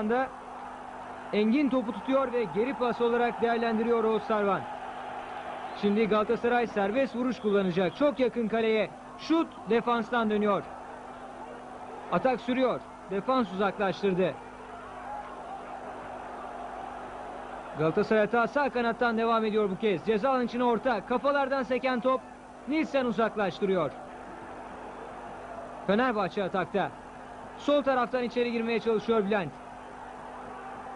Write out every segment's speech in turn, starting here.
anda Engin topu tutuyor ve geri pas olarak değerlendiriyor Oğuz Sarvan. Şimdi Galatasaray serbest vuruş kullanacak. Çok yakın kaleye. Şut defanstan dönüyor. Atak sürüyor. Defans uzaklaştırdı. Galatasaray hata sağ kanattan devam ediyor bu kez. Ceza alanı içine orta. Kafalardan seken top. Nilsen uzaklaştırıyor. Fenerbahçe atakta. Sol taraftan içeri girmeye çalışıyor Bülent.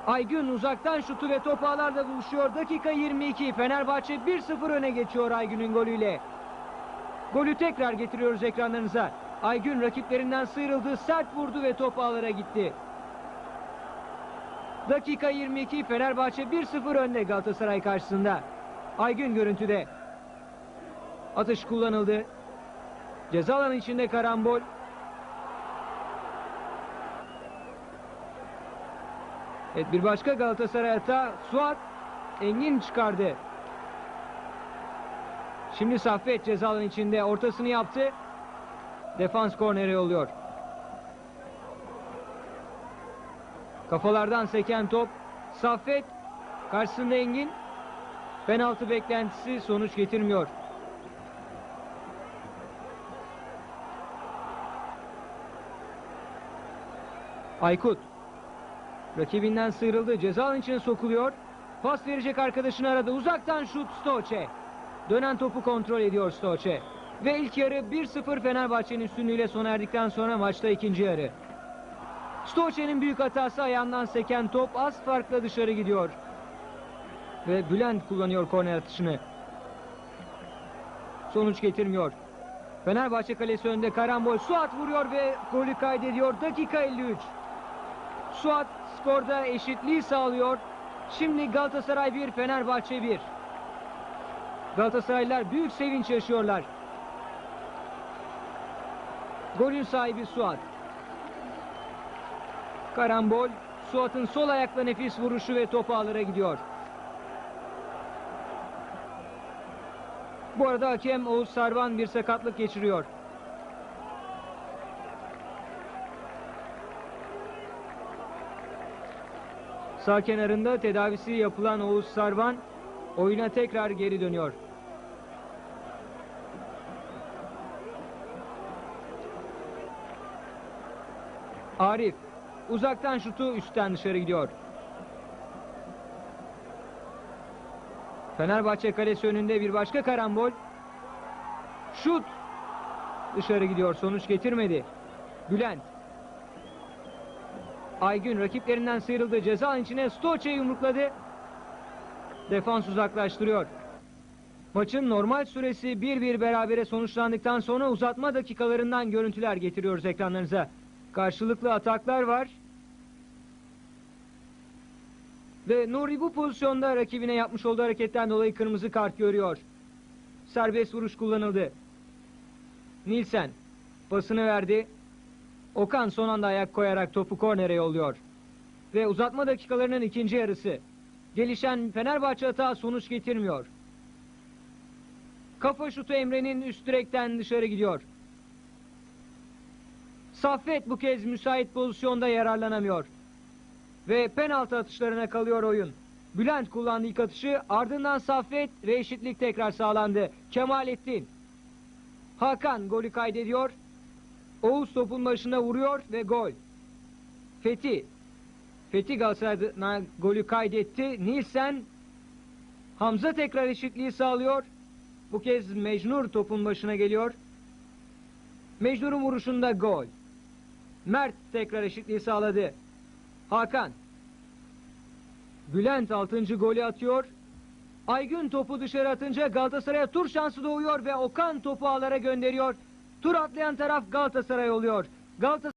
Aygün uzaktan şutu ve top ağlarla buluşuyor. Dakika 22. Fenerbahçe 1-0 öne geçiyor Aygün'ün golüyle. Golü tekrar getiriyoruz ekranlarınıza. Aygün rakiplerinden sıyrıldı, sert vurdu ve top ağlara gitti. Dakika 22 Fenerbahçe 1-0 önde Galatasaray karşısında. Aygün görüntüde. Atış kullanıldı. Ceza alanı içinde karambol. Evet bir başka Galatasaray hata. Suat Engin çıkardı. Şimdi Saffet ceza içinde ortasını yaptı. Defans kornere yolluyor. Kafalardan seken top. Saffet karşısında Engin. Penaltı beklentisi sonuç getirmiyor. Aykut rakibinden sıyrıldı. Ceza içine sokuluyor. Pas verecek arkadaşını aradı. Uzaktan şut Stoçe. Dönen topu kontrol ediyor Stoçe. Ve ilk yarı 1-0 Fenerbahçe'nin üstünlüğüyle sona erdikten sonra maçta ikinci yarı. Stoçe'nin büyük hatası ayağından seken top az farkla dışarı gidiyor. Ve Bülent kullanıyor korner atışını. Sonuç getirmiyor. Fenerbahçe kalesi önünde karambol. Suat vuruyor ve golü kaydediyor. Dakika 53. Suat skorda eşitliği sağlıyor. Şimdi Galatasaray 1, Fenerbahçe 1. Galatasaraylılar büyük sevinç yaşıyorlar. Golün sahibi Suat. Karambol, Suat'ın sol ayakla nefis vuruşu ve topu ağlara gidiyor. Bu arada hakem Oğuz Sarvan bir sakatlık geçiriyor. Sağ kenarında tedavisi yapılan Oğuz Sarvan oyuna tekrar geri dönüyor. Arif uzaktan şutu üstten dışarı gidiyor. Fenerbahçe kalesi önünde bir başka karambol. Şut dışarı gidiyor. Sonuç getirmedi. Bülent. Aygün rakiplerinden sıyrıldı. Ceza içine Stoçe yumrukladı. Defans uzaklaştırıyor. Maçın normal süresi 1-1 berabere sonuçlandıktan sonra uzatma dakikalarından görüntüler getiriyoruz ekranlarınıza. Karşılıklı ataklar var. Ve Nuri bu pozisyonda rakibine yapmış olduğu hareketten dolayı kırmızı kart görüyor. Serbest vuruş kullanıldı. Nilsen pasını verdi. Okan son anda ayak koyarak topu kornere yolluyor. Ve uzatma dakikalarının ikinci yarısı. Gelişen Fenerbahçe hata sonuç getirmiyor. Kafa şutu Emre'nin üst direkten dışarı gidiyor. Saffet bu kez müsait pozisyonda yararlanamıyor. Ve penaltı atışlarına kalıyor oyun. Bülent kullandı ilk atışı ardından Saffet ve eşitlik tekrar sağlandı. Kemalettin. Hakan golü kaydediyor. Oğuz topun başına vuruyor ve gol. Fethi. Fethi Galatasaray'da golü kaydetti. Nilsen Hamza tekrar eşitliği sağlıyor. Bu kez Mecnur topun başına geliyor. Mecnur'un vuruşunda gol. Mert tekrar eşitliği sağladı. Hakan. Bülent 6. golü atıyor. Aygün topu dışarı atınca Galatasaray'a tur şansı doğuyor ve Okan topu ağlara gönderiyor. Tur atlayan taraf Galatasaray oluyor. Galatasaray